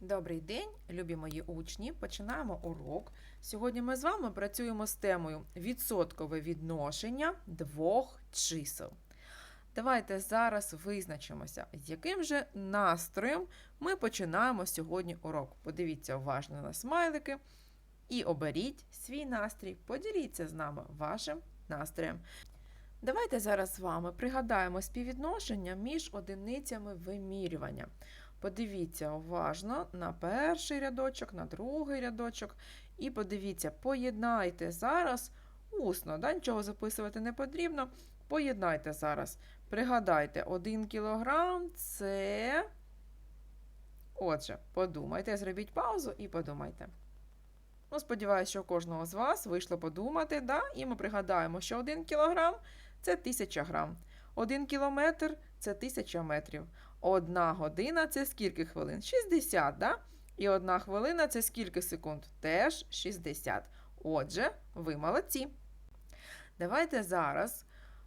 Добрий день, любі мої учні. Починаємо урок. Сьогодні ми з вами працюємо з темою відсоткове відношення двох чисел. Давайте зараз визначимося, з яким же настроєм ми починаємо сьогодні урок. Подивіться уважно на смайлики і оберіть свій настрій. Поділіться з нами вашим настроєм. Давайте зараз з вами пригадаємо співвідношення між одиницями вимірювання. Подивіться уважно на перший рядочок, на другий рядочок. І подивіться, поєднайте зараз усно, да, нічого записувати не потрібно. Поєднайте зараз. Пригадайте, 1 кілограм це. Отже, подумайте, зробіть паузу і подумайте. Ну, сподіваюся, що у кожного з вас вийшло подумати, да? і ми пригадаємо, що 1 кілограм це 1000 грам. 1 кілометр це 1000 метрів. Одна година це скільки хвилин? 60, да? І одна хвилина це скільки секунд? Теж 60. Отже, ви молодці. Давайте зараз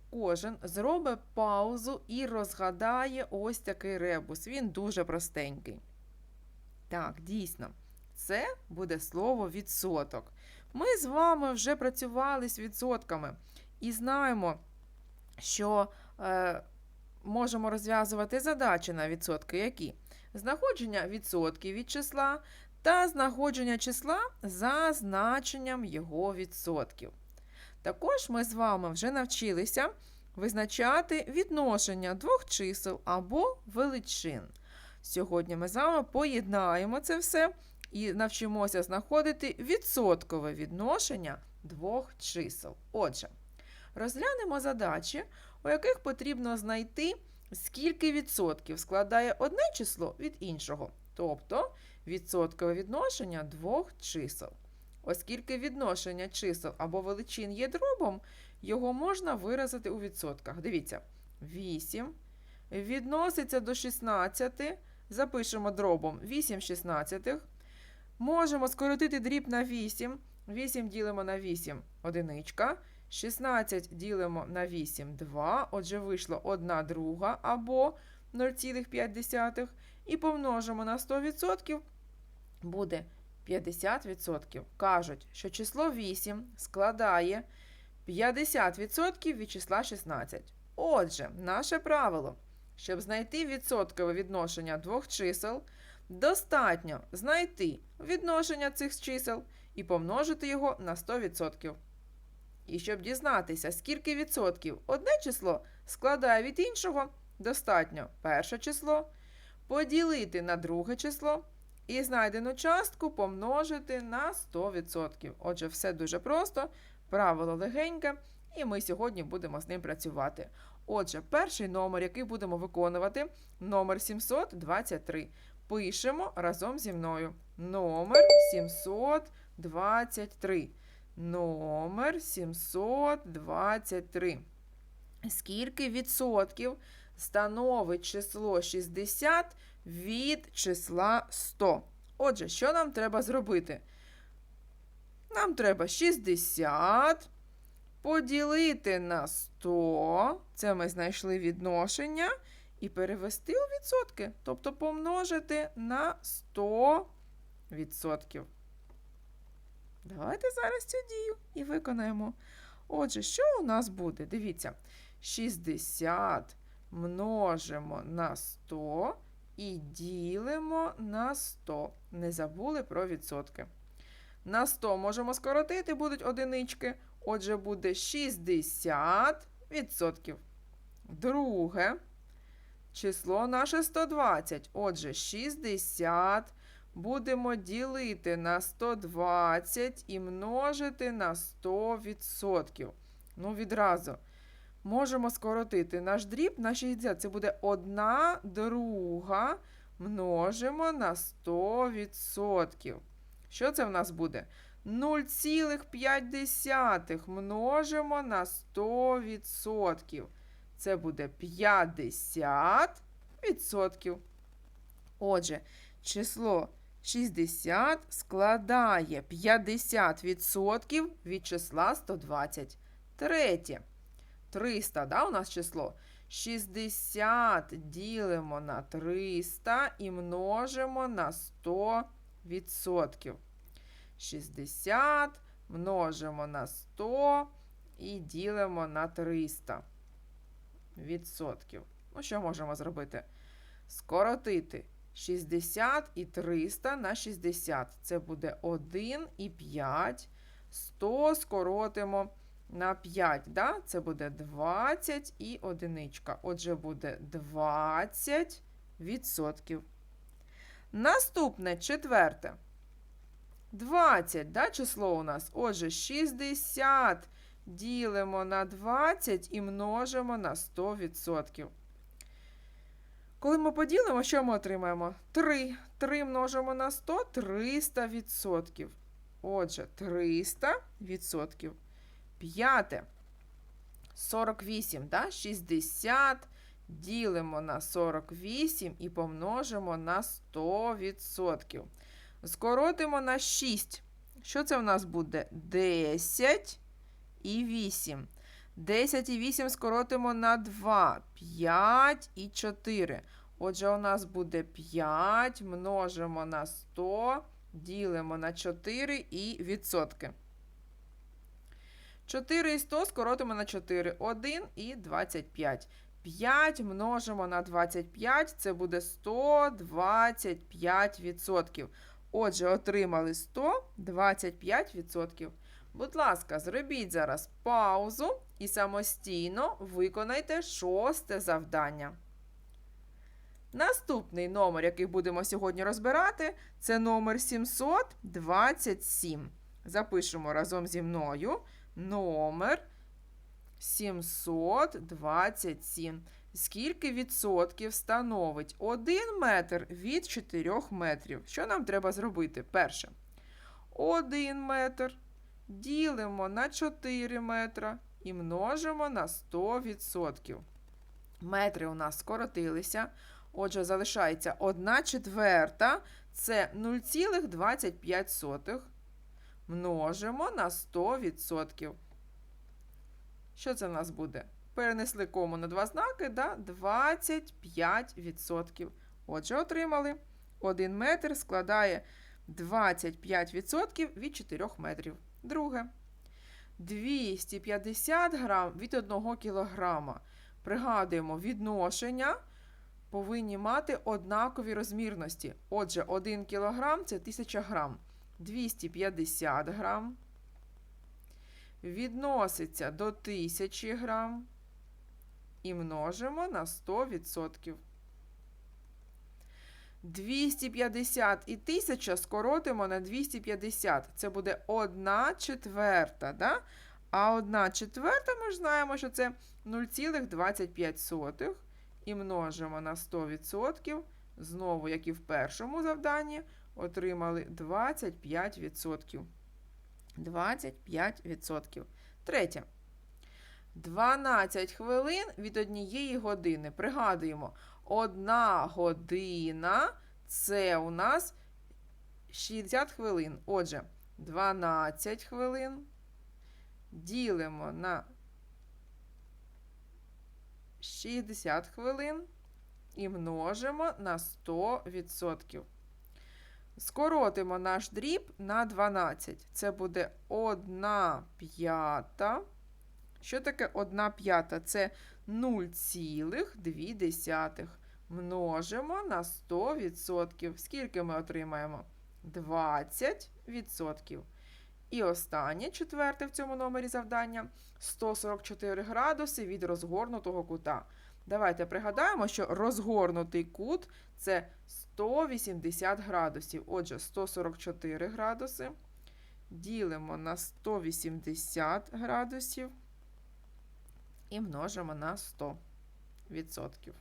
кожен зробить паузу і розгадає ось такий ребус. Він дуже простенький. Так, дійсно, це буде слово відсоток. Ми з вами вже працювали з відсотками і знаємо, що. Е, можемо розв'язувати задачі на відсотки, які знаходження відсотків від числа та знаходження числа за значенням його відсотків. Також ми з вами вже навчилися визначати відношення двох чисел або величин. Сьогодні ми з вами поєднаємо це все і навчимося знаходити відсоткове відношення двох чисел. Отже, розглянемо задачі, у яких потрібно знайти, скільки відсотків складає одне число від іншого, тобто відсоткове відношення двох чисел. Оскільки відношення чисел або величин є дробом, його можна виразити у відсотках. Дивіться, 8 відноситься до 16, запишемо дробом 8 шістнадцятих. Можемо скоротити дріб на 8. 8 ділимо на 8 одиничка. 16 ділимо на 8 2, отже, вийшло 1 друга або 0,5. І помножимо на 100%, буде 50%. Кажуть, що число 8 складає 50% від числа 16. Отже, наше правило, щоб знайти відсоткове відношення двох чисел, достатньо знайти відношення цих чисел і помножити його на 100%. І щоб дізнатися, скільки відсотків одне число складає від іншого, достатньо перше число поділити на друге число і знайдену частку помножити на 100%. Отже, все дуже просто, правило легеньке, і ми сьогодні будемо з ним працювати. Отже, перший номер, який будемо виконувати, номер 723. Пишемо разом зі мною. Номер 723. Номер 723. Скільки відсотків становить число 60 від числа 100? Отже, що нам треба зробити? Нам треба 60 поділити на 100. Це ми знайшли відношення. І перевести у відсотки, тобто помножити на 100 відсотків. Давайте зараз цю дію і виконаємо. Отже, що у нас буде? Дивіться, 60 множимо на 100 і ділимо на 100. Не забули про відсотки. На 100 можемо скоротити, будуть одинички. Отже, буде 60 відсотків. Друге число наше 120. Отже, 60 будемо ділити на 120 і множити на 100%. Ну, відразу. Можемо скоротити наш дріб на 60. Це буде 1 друга множимо на 100%. Що це в нас буде? 0,5 множимо на 100%. Це буде 50%. Отже, число 60 складає 50% від числа 120. Третє. 300, да, у нас число. 60 ділимо на 300 і множимо на 100 відсотків. 60 множимо на 100 і ділимо на 300 відсотків. Ну, що можемо зробити? Скоротити 60 і 300 на 60. Це буде 1 і 5. 100 скоротимо на 5. Да? Це буде 20 і одиничка. Отже, буде 20 відсотків. Наступне четверте. 20, да, число у нас. Отже, 60 ділимо на 20 і множимо на 100%. Коли ми поділимо, що ми отримаємо? 3. 3 множимо на 100 300 відсотків. Отже, 300 відсотків. П'яте. 48, да? 60 ділимо на 48 і помножимо на 100 відсотків. Скоротимо на 6. Що це у нас буде? 10 і 8. 10 і 8 скоротимо на 2. 5 і 4. Отже, у нас буде 5, множимо на 100, ділимо на 4 і відсотки. 4 і 100 скоротимо на 4. 1 і 25. 5 множимо на 25, це буде 125 відсотків. Отже, отримали 125 відсотків. Будь ласка, зробіть зараз паузу і самостійно виконайте шосте завдання. Наступний номер, який будемо сьогодні розбирати, це номер 727. Запишемо разом зі мною номер 727. Скільки відсотків становить 1 метр від 4 метрів? Що нам треба зробити? Перше. 1 метр ділимо на 4 метра і множимо на 100%. Метри у нас скоротилися. Отже, залишається 1 четверта. Це 0,25. Множимо на 100%. Що це в нас буде? Перенесли кому на два знаки, да? 25%. Отже, отримали 1 метр складає 25% від 4 метрів. Друге. 250 грам від 1 кілограма. Пригадуємо, відношення повинні мати однакові розмірності. Отже, 1 кілограм – це 1000 грам. 250 грам відноситься до 1000 грам і множимо на 100%. 250 і 1000 скоротимо на 250. Це буде 1 четверта. Да? А 1 четверта ми ж знаємо, що це 0,25 і множимо на 100%. Знову, як і в першому завданні, отримали 25%. 25%. Третє. 12 хвилин від однієї години. Пригадуємо, одна година це у нас 60 хвилин. Отже, 12 хвилин ділимо на 60 хвилин і множимо на 100%. Скоротимо наш дріб на 12. Це буде 1 п'ята. Що таке 1 п'ята? Це 0,2. Множимо на 100%. Скільки ми отримаємо? 20%. І останнє четверте в цьому номері завдання 144 градуси від розгорнутого кута. Давайте пригадаємо, що розгорнутий кут це 180 градусів. Отже, 144 градуси. Ділимо на 180 градусів і множимо на 100 відсотків.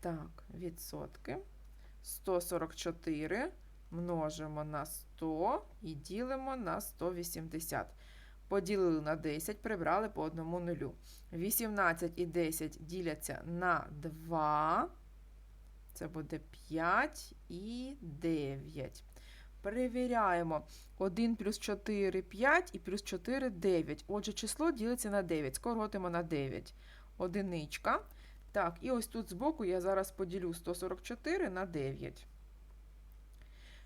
Так, відсотки. 144 множимо на 100 і ділимо на 180. Поділили на 10, прибрали по одному нулю. 18 і 10 діляться на 2. Це буде 5 і 9. Перевіряємо. 1 плюс 4 5 і плюс 4 9. Отже, число ділиться на 9. Скоротимо на 9. одиничка. Так, і ось тут збоку я зараз поділю 144 на 9.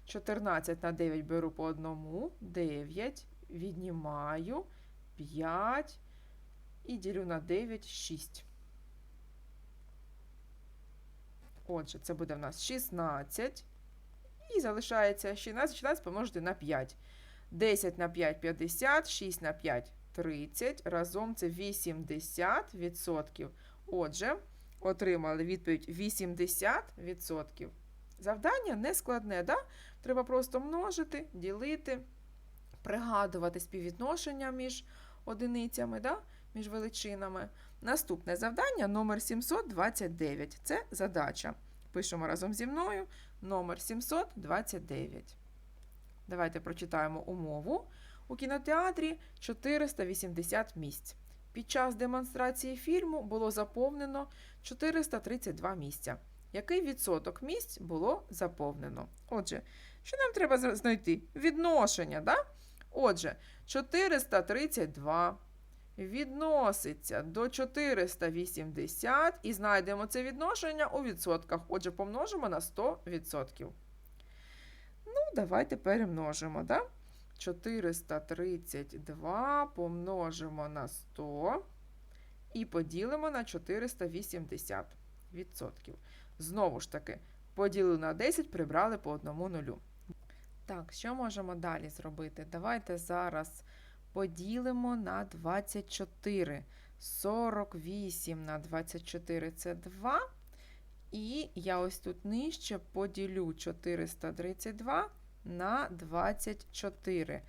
14 на 9 беру по одному, 9, віднімаю, 5 і ділю на 9, 6. Отже, це буде в нас 16. І залишається 16, 16 помножити на 5. 10 на 5 – 50, 6 на 5 – 30. Разом це 80%. Отже, отримали відповідь 80%. Завдання не складне, да? Треба просто множити, ділити, пригадувати співвідношення між одиницями, да? між величинами. Наступне завдання номер 729. Це задача. Пишемо разом зі мною номер 729. Давайте прочитаємо умову. У кінотеатрі 480 місць. Під час демонстрації фільму було заповнено 432 місця. Який відсоток місць було заповнено? Отже, що нам треба знайти? Відношення, да? Отже, 432 відноситься до 480 і знайдемо це відношення у відсотках. Отже, помножимо на 100%. Ну, давайте перемножимо, да? 432 помножимо на 100 і поділимо на 480 відсотків. Знову ж таки, поділили на 10, прибрали по одному нулю. Так, що можемо далі зробити? Давайте зараз поділимо на 24. 48 на 24 це 2. І я ось тут нижче поділю 432 на 24.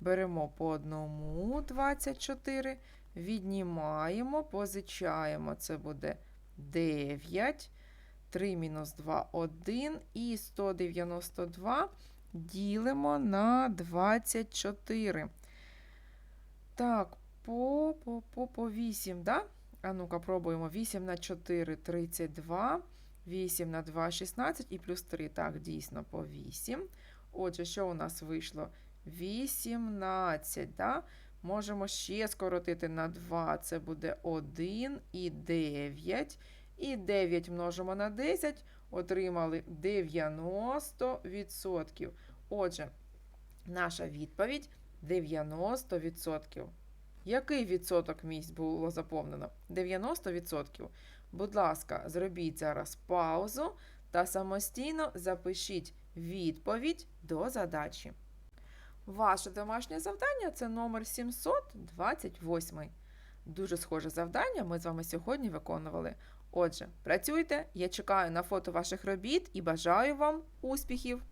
Беремо по одному 24, віднімаємо, позичаємо. Це буде 9. 3 мінус 2 1. І 192 ділимо на 24. Так, по, по, по, по 8, да? А ну-ка, пробуємо. 8 на 4 – 32. 8 на 2 – 16 і плюс 3. Так, дійсно, по 8. Отже, що у нас вийшло? 18, да? Можемо ще скоротити на 2. Це буде 1 і 9. І 9 множимо на 10. Отримали 90%. Отже, наша відповідь 90%. Який відсоток місць було заповнено? 90%. Будь ласка, зробіть зараз паузу та самостійно запишіть відповідь до задачі. Ваше домашнє завдання це номер 728. Дуже схоже завдання ми з вами сьогодні виконували. Отже, працюйте, я чекаю на фото ваших робіт і бажаю вам успіхів!